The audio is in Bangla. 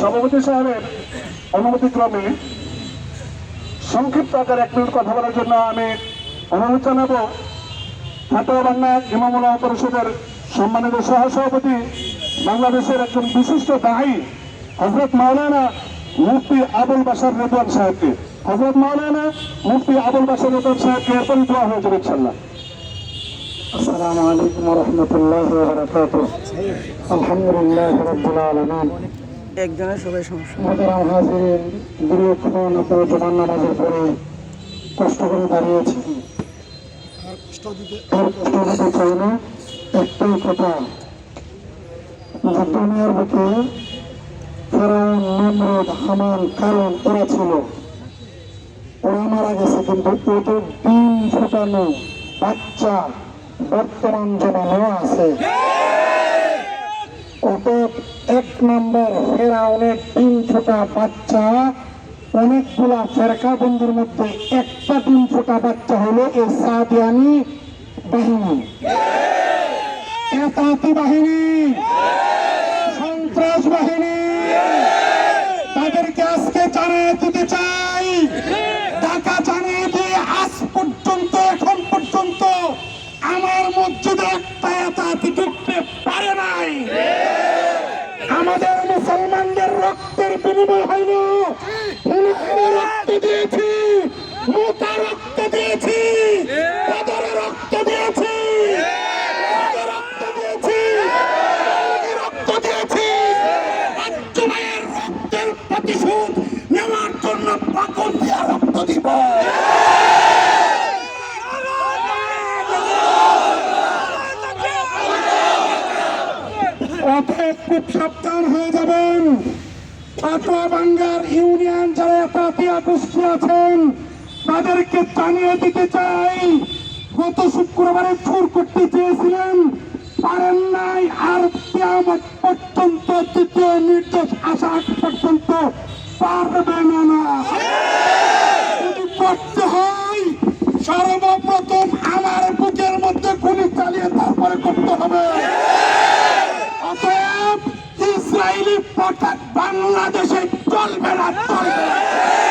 সভাপতি সাহেবের অনুমতিক্রমে সংক্ষিপ্ত আকারে এক মিনিট কথা বলার জন্য আমি অনুরোধ জানাব ফাটোয়া বাংলা ইমামুল্লাহ পরিষদের সম্মানিত সহসভাপতি, বাংলাদেশের একজন বিশিষ্ট দায়ী হজরত মাওলানা মুফতি আবুল বাসার রেদওয়ান সাহেবকে। হজরত মাওলানা মুফতি আবুল বাসার রেদওয়ান সাহেবকে এরপরই দেওয়া হয়ে যাবে ইনশাল্লাহ السلام عليكم ورحمة الله وبركاته الحمد لله رب العالمين একজনের সবাই সমস্যা মোহতারাম হাজিরিন দীর্ঘক্ষণ আপনারা জমান নামাজের পরে কষ্ট করে দাঁড়িয়েছি আর কষ্ট দিতে চাই না একটাই কথা যে দুনিয়ার বুকে ফেরাউন নমরুদ হামান কারণ ওরা ছিল ওরা মারা গেছে কিন্তু ওদের ডিম ফোটানো বাচ্চা বর্তমান জমানো আছে। অতএব এক নম্বর ফেরাউনের ডিম ফোটা বাচ্চা, অনেকগুলা ফেরকা বন্ধুর মধ্যে একটা ডিম ফোটা বাচ্চা হলো এই সাদিয়ানি বাহিনী। এতাতি বাহিনী। সন্ত্রাস বাহিনী। তাদেরকে আজকে জানিয়ে দিতে চাই। রক্তের বিনিময় হইল রক্ত দিয়েছি মোটা রক্ত দিয়েছি বদরে রক্ত দিয়েছি রক্ত দিয়েছি রক্ত দিয়েছি। ভাইয়ের রক্তের প্রতিশোধ রক্ত দিব। অতএব খুব সাবধান হয়ে যাবেন। পাটোয়া বাঙ্গার ইউনিয়ন যারা তাতিয়া গোষ্ঠী আছেন, তাদেরকে জানিয়ে দিতে চাই, গত শুক্রবারে চুর করতে চেয়েছিলেন, পারেন নাই, আর কেয়ামত পর্যন্ত দ্বিতীয় নির্দেশ আসা পর্যন্ত পারবেন না। যদি করতে হয়, সর্বপ্রথম আমার বুকের মধ্যে গুলি চালিয়ে তারপরে করতে হবে। বাংলাদেশে চলবে না চলবে।